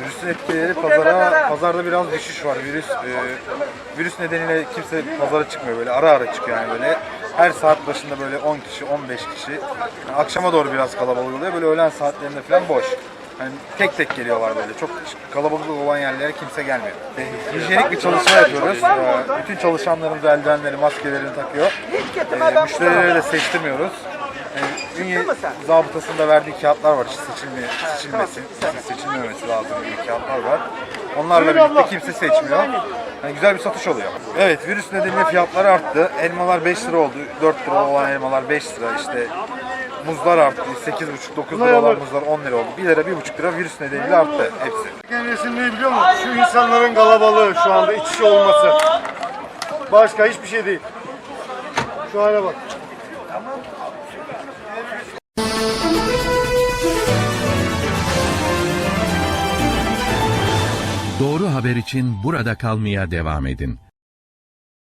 Virüsün etkileri pazara, pazarda biraz düşüş var. Virüs e, virüs nedeniyle kimse pazara çıkmıyor böyle ara ara çıkıyor yani böyle. Her saat başında böyle 10 kişi, 15 kişi. Yani akşama doğru biraz kalabalık oluyor. Böyle öğlen saatlerinde falan boş. Hani tek tek geliyorlar böyle. Çok kalabalık olan yerlere kimse gelmiyor. E, hijyenik bir çalışma yapıyoruz. E, bütün çalışanlarımız eldivenleri, maskelerini takıyor. E, müşterilere de seçtirmiyoruz. E, Ünye zabıtasında verdiği kağıtlar var. Seçilme, seçilmesi, seçilmemesi lazım gibi kağıtlar var. Onlarla birlikte kimse seçmiyor. Yani güzel bir satış oluyor. Evet virüs nedeniyle fiyatlar arttı. Elmalar 5 lira oldu. 4 lira olan elmalar 5 lira işte. Muzlar arttı. 8,5-9 lira olan muzlar 10 lira oldu. 1 lira 1,5 lira virüs nedeniyle arttı hepsi. En resim ne biliyor musun? Şu insanların kalabalığı şu anda iç içe olması. Başka hiçbir şey değil. Şu hale bak. Doğru haber için burada kalmaya devam edin.